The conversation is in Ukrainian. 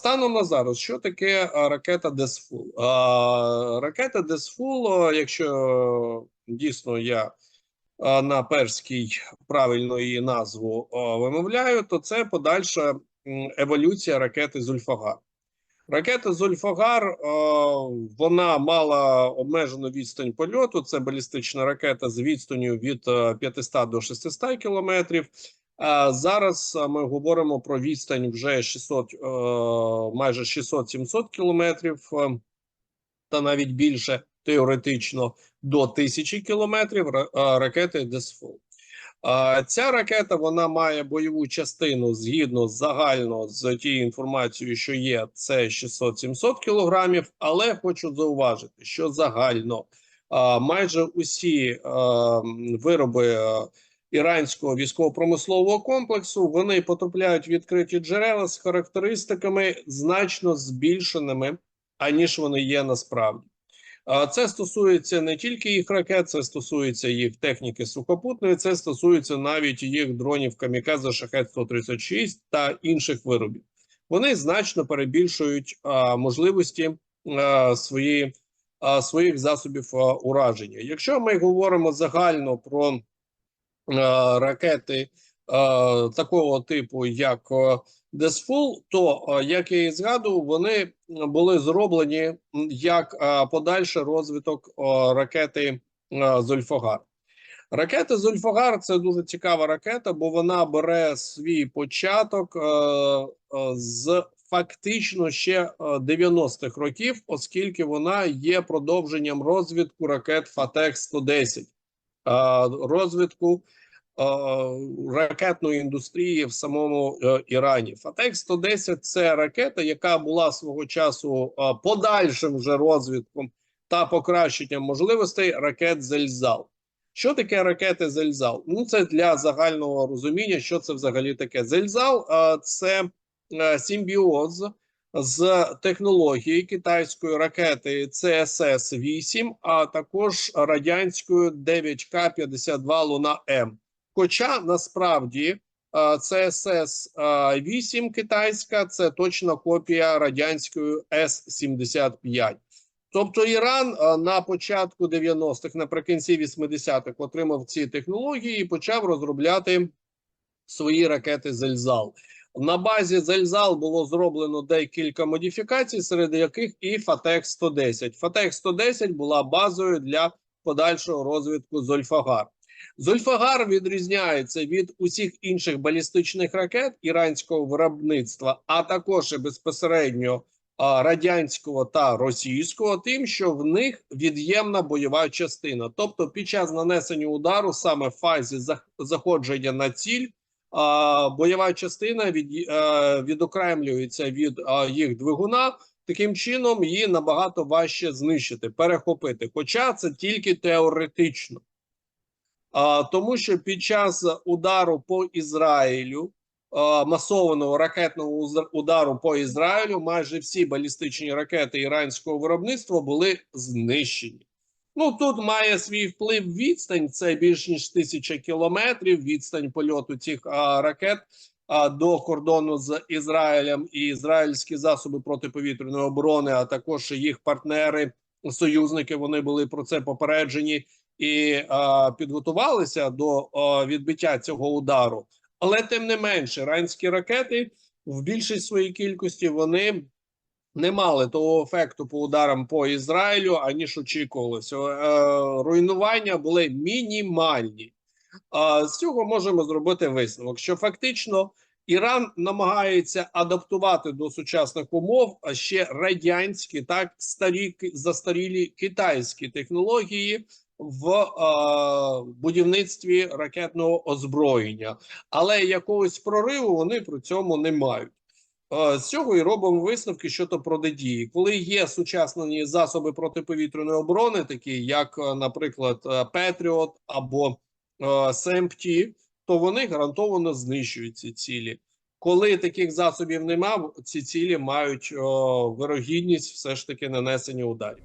Станом на зараз, що таке ракета Десфул? Ракета Десфул, якщо дійсно я на перській правильно її назву вимовляю, то це подальша еволюція ракети Зульфагар. Ракета Зульфагар е, вона мала обмежену відстань польоту. Це балістична ракета з відстанню від е, 500 до 600 кілометрів. Зараз ми говоримо про відстань вже 600, е, майже 600-700 кілометрів, е, та навіть більше теоретично до 1000 кілометрів ракети Десфол. Ця ракета вона має бойову частину згідно загально з тією інформацією, що є, це 600-700 кілограмів. Але хочу зауважити, що загально майже усі вироби іранського військово-промислового комплексу вони потрапляють в відкриті джерела з характеристиками значно збільшеними, аніж вони є насправді. Це стосується не тільки їх ракет, це стосується їх техніки сухопутної, це стосується навіть їх дронів Камікадзе Шахет 136 та інших виробів. Вони значно перебільшують а, можливості а, свої, а, своїх засобів а, ураження. Якщо ми говоримо загально про ракети такого типу, як Десфул, то як я і згадував, вони були зроблені як подальший розвиток ракети а, Зольфагар. Ракета Зольфагар це дуже цікава ракета, бо вона бере свій початок е, е, з фактично ще е, 90-х років, оскільки вона є продовженням розвитку ракет Фатех 110 е, розвитку е, ракетної індустрії в самому е, Ірані. Фатех 110 це ракета, яка була свого часу е, подальшим вже розвитком та покращенням можливостей ракет Зельзал. Що таке ракети Зельзал? Ну, це для загального розуміння, що це взагалі таке. Зельзал це а, симбіоз з технології китайської ракети ЦСС 8 а також радянської 9К-52 Луна М. Хоча насправді а, ЦСС 8 китайська це точна копія радянської С-75. Тобто Іран на початку 90-х, наприкінці 80-х отримав ці технології і почав розробляти свої ракети Зельзал. На базі Зельзал було зроблено декілька модифікацій, серед яких і Фатех 110. Фатех 110 була базою для подальшого розвитку Зольфагар. Зольфагар відрізняється від усіх інших балістичних ракет іранського виробництва, а також і безпосередньо радянського та російського, тим, що в них від'ємна бойова частина. Тобто, під час нанесення удару, саме в фазі зах- заходження на ціль, бойова частина від, е, відокремлюється від а, їх двигуна. Таким чином її набагато важче знищити, перехопити. Хоча це тільки теоретично. А, тому що під час удару по Ізраїлю е, масованого ракетного удару по Ізраїлю майже всі балістичні ракети іранського виробництва були знищені. Ну тут має свій вплив відстань. Це більш ніж тисяча кілометрів. Відстань польоту цих а, ракет а, до кордону з Ізраїлем і ізраїльські засоби протиповітряної оборони, а також їх партнери, союзники. Вони були про це попереджені і а, підготувалися до а, відбиття цього удару. Але тим не менше, іранські ракети в більшій своїй кількості вони не мали того ефекту по ударам по Ізраїлю, аніж очікувалося. Е, руйнування були мінімальні. А з цього можемо зробити висновок, що фактично Іран намагається адаптувати до сучасних умов а ще радянські, так старі застарілі китайські технології в е, будівництві ракетного озброєння, але якогось прориву вони при цьому не мають. Е, З цього і робимо висновки щодо протидії. Коли є сучасні засоби протиповітряної оборони, такі як, е, наприклад, е, Петріот або СМПТ, то вони гарантовано знищують ці цілі. Коли таких засобів немає, ці цілі мають о, вирогідність все ж таки нанесення ударів.